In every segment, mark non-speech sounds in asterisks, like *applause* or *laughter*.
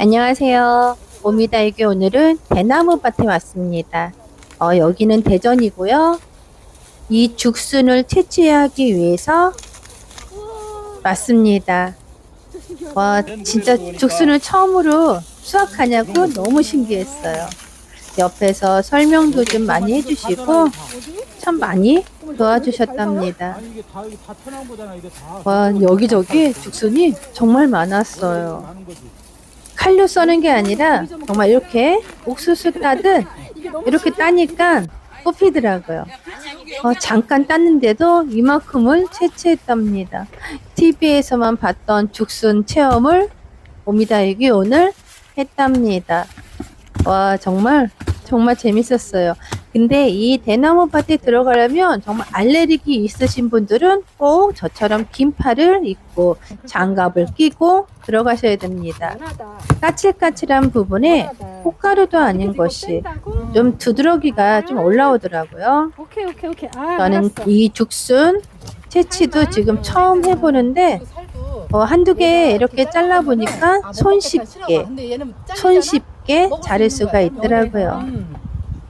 안녕하세요. 오미다에게 오늘은 대나무 밭에 왔습니다. 어, 여기는 대전이고요. 이 죽순을 채취하기 위해서 왔습니다. 와, 진짜 죽순을 처음으로 수확하냐고 너무 신기했어요. 옆에서 설명도 좀 많이 해주시고 참 많이 도와주셨답니다. 와, 여기저기 죽순이 정말 많았어요. 칼로 써는 게 아니라 정말 이렇게 옥수수 따듯 이렇게 따니까 뽑히더라고요. 어, 잠깐 땄는데도 이만큼을 채취했답니다. TV에서만 봤던 죽순 체험을 오미다육이 오늘 했답니다. 와 정말 정말 재밌었어요. 근데 이 대나무 밭에 들어가려면 정말 알레르기 있으신 분들은 꼭 저처럼 긴 팔을 입고 장갑을 끼고 들어가셔야 됩니다. 까칠까칠한 부분에 꽃가루도 아닌 것이 좀 두드러기가 좀 올라오더라고요. 오케이 오케이 오케이. 아, 저는. 이 죽순 채취도 지금 처음 해보는데 어, 한두 개 이렇게 잘라 보니까 손쉽게 손쉽게 자를 수가 있더라고요.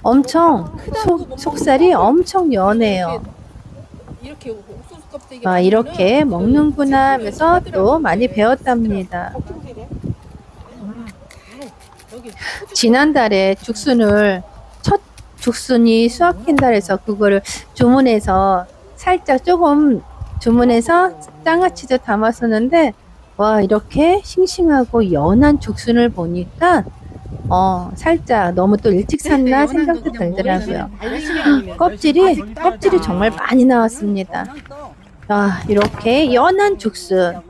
음. 엄청 속, 속살이 엄청 연해요. 이렇게 아, 이렇게 먹는구나 하면서 또 많이 배웠답니다. 지난달에 죽순을 첫 죽순이 수확한다 해서 그거를 주문해서 살짝 조금 주문해서 장아찌도 담았었는데 와 이렇게 싱싱하고 연한 죽순을 보니까 어 살짝 너무 또 일찍 샀나 생각도 들더라고요. 껍질이 껍질이 정말 많이 나왔습니다. 아 이렇게 연한 죽순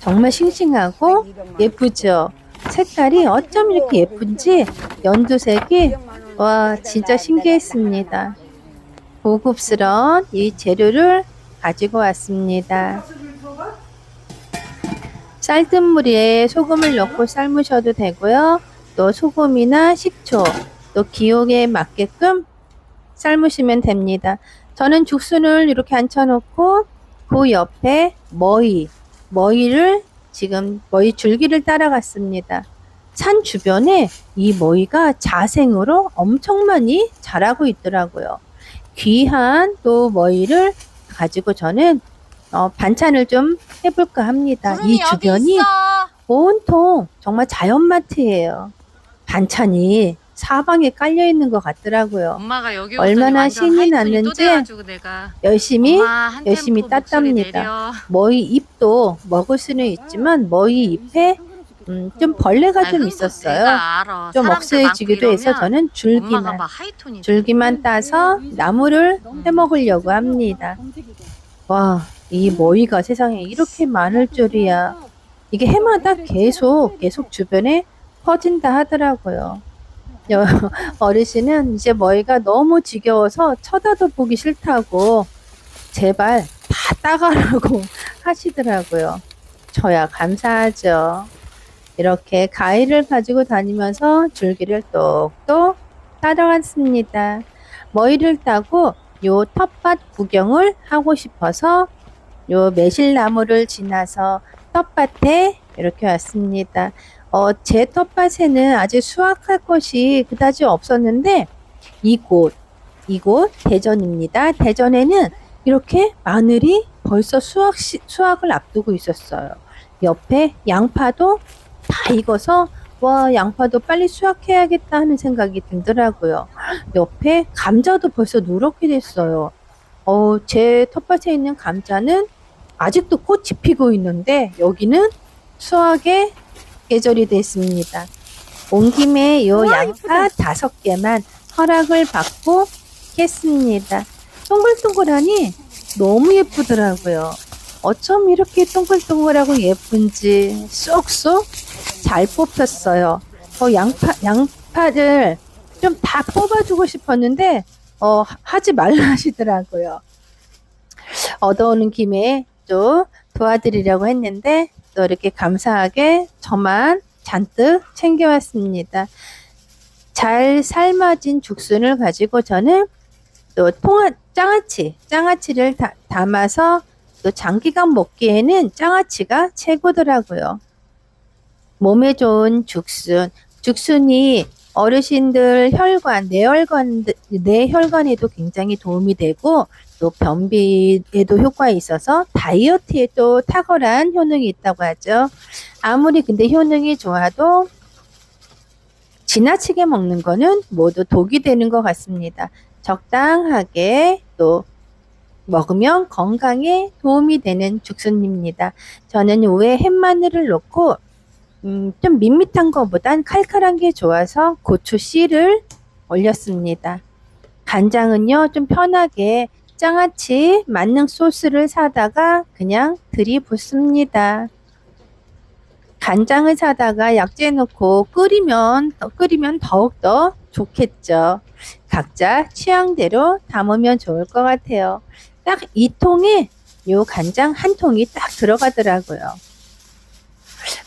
정말 싱싱하고 예쁘죠. 색깔이 어쩜 이렇게 예쁜지 연두색이 와 진짜 신기했습니다. 고급스러운 이 재료를 가지고 왔습니다. 쌀뜨 물에 소금을 넣고 삶으셔도 되고요. 또 소금이나 식초, 또 기호에 맞게끔 삶으시면 됩니다. 저는 죽순을 이렇게 앉혀놓고 그 옆에 머위, 머위를 지금 머위 줄기를 따라갔습니다. 산 주변에 이 머위가 자생으로 엄청 많이 자라고 있더라고요. 귀한 또 머위를 가지고 저는 어, 반찬을 좀 해볼까 합니다. 이 주변이 온통 정말 자연마트예요. 반찬이 사방에 깔려 있는 것 같더라고요. 엄마가 여기 얼마나 신이 났는지 열심히 열심히 땄답니다. 머위 잎도 먹을 수는 있지만 머위 잎에 음, 좀 벌레가 아, 좀 있었어요. 좀 억세지기도 많고 해서 저는 줄기만 줄기만 따서 나무를 해 먹으려고 합니다. 와, 이 머위가 세상에 이렇게 많을 줄이야. 이게 해마다 계속 계속 주변에 퍼진다 하더라고요. 여- 어르신은 이제 머위가 너무 지겨워서 쳐다도 보기 싫다고 제발 다 따가라고 *laughs* 하시더라고요. 저야 감사하죠. 이렇게 가위를 가지고 다니면서 줄기를 똑똑 따라갔습니다. 머위를 따고 요 텃밭 구경을 하고 싶어서 요 매실나무를 지나서 텃밭에 이렇게 왔습니다. 어, 제 텃밭에는 아직 수확할 것이 그다지 없었는데 이곳 이곳 대전입니다. 대전에는 이렇게 마늘이 벌써 수확 시, 수확을 앞두고 있었어요. 옆에 양파도 다 익어서 와 양파도 빨리 수확해야겠다 하는 생각이 들더라고요. 옆에 감자도 벌써 누렇게 됐어요. 어, 제 텃밭에 있는 감자는 아직도 꽃이 피고 있는데 여기는 수확의 계절이 됐습니다. 온 김에 요 양파 다섯 개만 허락을 받고 했습니다. 동글동글하니 너무 예쁘더라고요. 어쩜 이렇게 동글동글하고 예쁜지 쏙쏙 잘 뽑혔어요. 어, 양파, 양파를 좀 다 뽑아주고 싶었는데, 어, 하- 하지 말라 *laughs* 하시더라고요. 얻어오는 김에 또 도와드리려고 했는데, 또 이렇게 감사하게 저만 잔뜩 챙겨왔습니다. 잘 삶아진 죽순을 가지고 저는 또 통화, 장아찌, 장아찌를 다- 담아서 또 장기간 먹기에는 장아찌가 최고더라고요. 몸에 좋은 죽순. 죽순이 어르신들 혈관, 뇌혈관, 뇌혈관에도 굉장히 도움이 되고 또 변비에도 효과가 있어서 다이어트에도 탁월한 효능이 있다고 하죠. 아무리 근데 효능이 좋아도 지나치게 먹는 거는 모두 독이 되는 것 같습니다. 적당하게 또 먹으면 건강에 도움이 되는 죽순입니다. 저는 위에 햇마늘을 넣고 음, 좀 밋밋한 것보단 칼칼한 게 좋아서 고추 씨를 올렸습니다. 간장은요 좀 편하게 장아찌 만능 소스를 사다가 그냥 들이붓습니다. 간장을 사다가 약재 넣고 끓이면 더 끓이면 더욱더 좋겠죠. 각자 취향대로 담으면 좋을 것 같아요. 딱 이 통에 요 간장 한 통이 딱 들어가더라고요.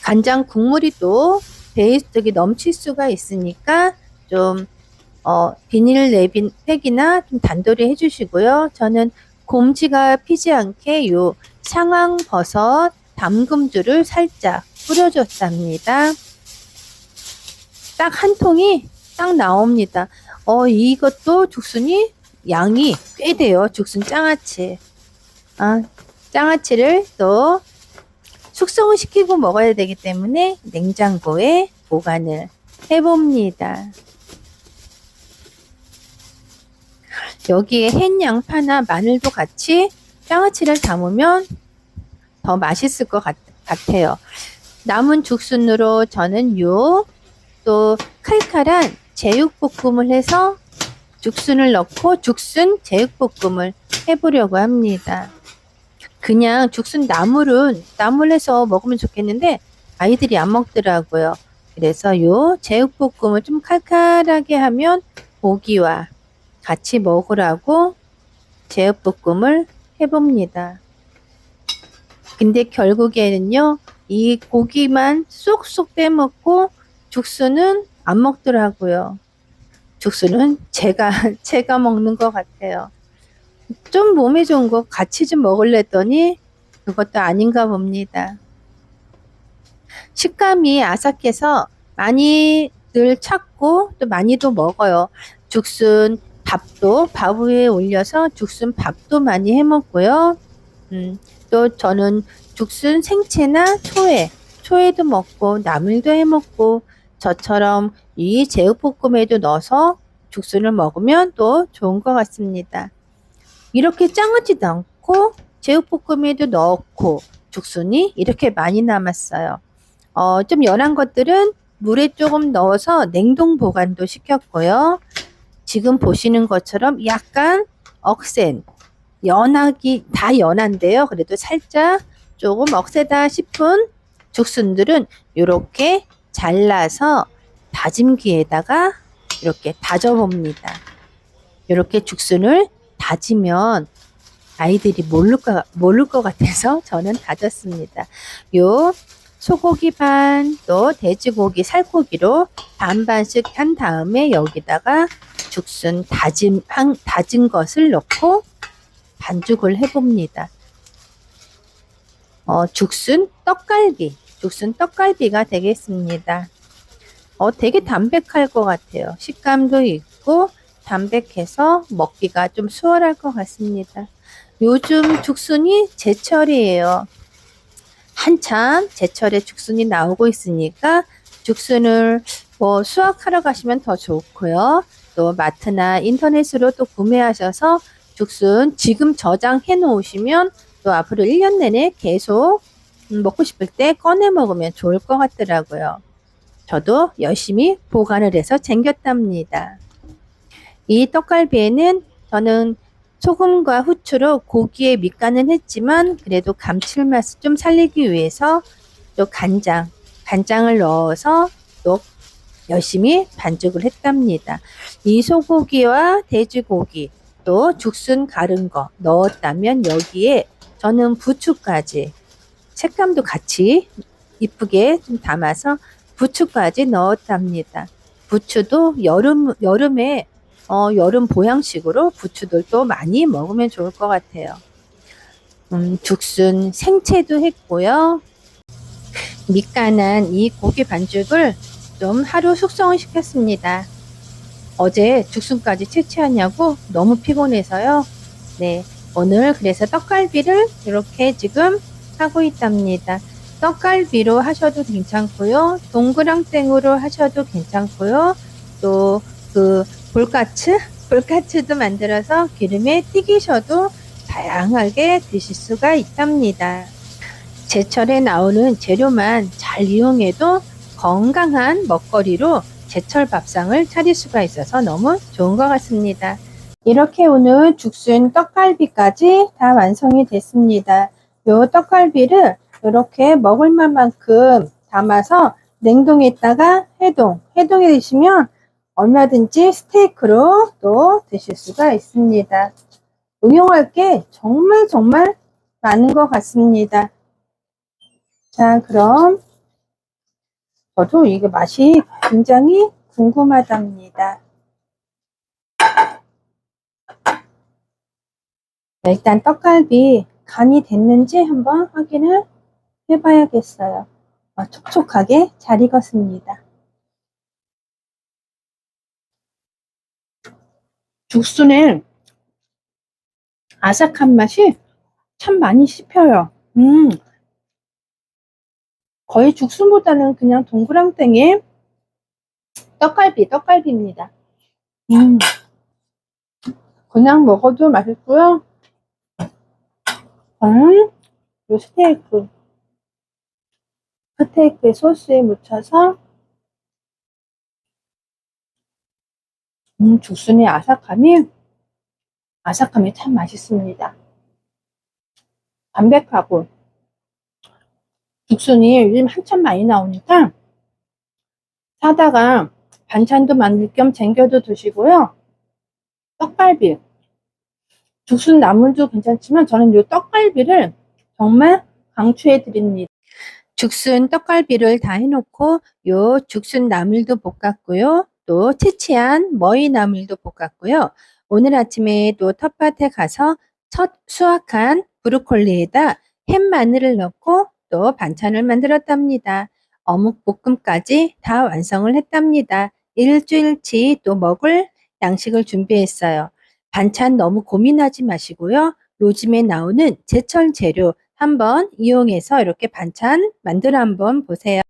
간장 국물이 또 베이스톡이 넘칠 수가 있으니까 좀 어, 비닐 랩인 팩이나 좀 단돌이 해주시고요. 저는 곰지가 피지 않게 요 상황 버섯 담금주를 살짝 뿌려줬답니다. 딱 한 통이 딱 나옵니다. 어, 이것도 죽순이 양이 꽤 돼요. 죽순 장아찌. 아, 장아찌를 또 숙성을 시키고 먹어야 되기 때문에 냉장고에 보관을 해봅니다. 여기에 햇 양파나 마늘도 같이 장아찌를 담으면 더 맛있을 것 같, 같아요. 남은 죽순으로 저는 요 또 칼칼한 제육볶음을 해서 죽순을 넣고 죽순 제육볶음을 해보려고 합니다. 그냥 죽순 나물은 나물 해서 먹으면 좋겠는데 아이들이 안 먹더라고요. 그래서 요 제육볶음을 좀 칼칼하게 하면 고기와 같이 먹으라고 제육볶음을 해봅니다. 근데 결국에는요, 이 고기만 쏙쏙 빼먹고 죽순은 안 먹더라고요. 죽순은 제가, *laughs* 제가 먹는 것 같아요. 좀 몸에 좋은 거 같이 좀 먹을랬더니 그것도 아닌가 봅니다. 식감이 아삭해서 많이들 찾고 또 많이도 먹어요. 죽순 밥도 밥 위에 올려서 죽순 밥도 많이 해 먹고요. 음, 또 저는 죽순 생채나 초회, 초회도 먹고 나물도 해 먹고 저처럼 이 제육볶음에도 넣어서 죽순을 먹으면 또 좋은 것 같습니다. 이렇게 짱하지도 않고 제육볶음에도 넣고 죽순이 이렇게 많이 남았어요. 어, 좀 연한 것들은 물에 조금 넣어서 냉동 보관도 시켰고요. 지금 보시는 것처럼 약간 억센, 연하기, 다 연한데요. 그래도 살짝 조금 억세다 싶은 죽순들은 이렇게 잘라서 다짐기에다가 이렇게 다져봅니다. 이렇게 죽순을 다지면 아이들이 모를 것, 모를 것 같아서 *laughs* 저는 다졌습니다. 요 소고기 반, 또 돼지고기 살코기로 반반씩 한 다음에 여기다가 죽순 다짐, 한, 다진 것을 넣고 반죽을 해봅니다. 어, 죽순 떡갈비, 죽순 떡갈비가 되겠습니다. 어, 되게 담백할 것 같아요. 식감도 있고 담백해서 먹기가 좀 수월할 것 같습니다. 요즘 죽순이 제철이에요. 한참 제철에 죽순이 나오고 있으니까 죽순을 뭐 수확하러 가시면 더 좋고요. 또 마트나 인터넷으로 또 구매하셔서 죽순 지금 저장해 놓으시면 또 앞으로 1년 내내 계속 음, 먹고 싶을 때 꺼내 먹으면 좋을 것 같더라고요. 저도 열심히 보관을 해서 챙겼답니다. 이 떡갈비에는 저는 소금과 후추로 고기에 밑간은 했지만 그래도 감칠맛을 좀 살리기 위해서 또 간장, 간장을 넣어서 또 열심히 반죽을 했답니다. 이 소고기와 돼지고기 또 죽순 가른 거 넣었다면 여기에 저는 부추까지 색감도 같이 이쁘게 좀 담아서 부추까지 넣었답니다. 부추도 여름 여름에 어, 여름 보양식으로 부추들도 많이 먹으면 좋을 것 같아요. 음, 죽순 생채도 했고요. 밑간한 이 고기 반죽을 좀 하루 숙성을 시켰습니다. 어제 죽순까지 채취하냐고 너무 피곤해서요. 네, 오늘 그래서 떡갈비를 이렇게 지금 하고 있답니다. 떡갈비로 하셔도 괜찮고요. 동그랑땡으로 하셔도 괜찮고요. 또 그 볼까츠, 볼까츠도 만들어서 기름에 튀기셔도 다양하게 드실 수가 있답니다. 제철에 나오는 재료만 잘 이용해도 건강한 먹거리로 제철 밥상을 차릴 수가 있어서 너무 좋은 것 같습니다. 이렇게 오늘 죽순 떡갈비까지 다 완성이 됐습니다. 요 떡갈비를 이렇게 먹을 만큼 담아서 냉동했다가 해동, 해동해 드시면 얼마든지 스테이크로 또 드실 수가 있습니다. 응용할 게 정말 정말 많은 것 같습니다. 자, 그럼 저도 이게 맛이 굉장히 궁금하답니다. 자, 일단 떡갈비 간이 됐는지 한번 확인을 해봐야겠어요. 어, 촉촉하게 잘 익었습니다. 죽순에 아삭한 맛이 참 많이 씹혀요. 음, 거의 죽순보다는 그냥 동그랑땡의 떡갈비, 떡갈비입니다. 음, 그냥 먹어도 맛있고요. 음, 요 스테이크. 스테이크에 소스에 묻혀서 음, 죽순의 아삭함이 아삭함이 참 맛있습니다. 담백하고 죽순이 요즘 한참 많이 나오니까 사다가 반찬도 만들 겸 챙겨도 드시고요. 떡갈비 죽순 나물도 괜찮지만 저는 이 떡갈비를 정말 강추해 드립니다. 죽순 떡갈비를 다 해놓고 요 죽순 나물도 볶았고요. 또 채취한 머위 나물도 볶았고요. 오늘 아침에 또 텃밭에 가서 첫 수확한 브로콜리에다 햄 마늘을 넣고 또 반찬을 만들었답니다. 어묵 볶음까지 다 완성을 했답니다. 일주일치 또 먹을 양식을 준비했어요. 반찬 너무 고민하지 마시고요. 요즘에 나오는 제철 재료 한번 이용해서 이렇게 반찬 만들어 한번 보세요.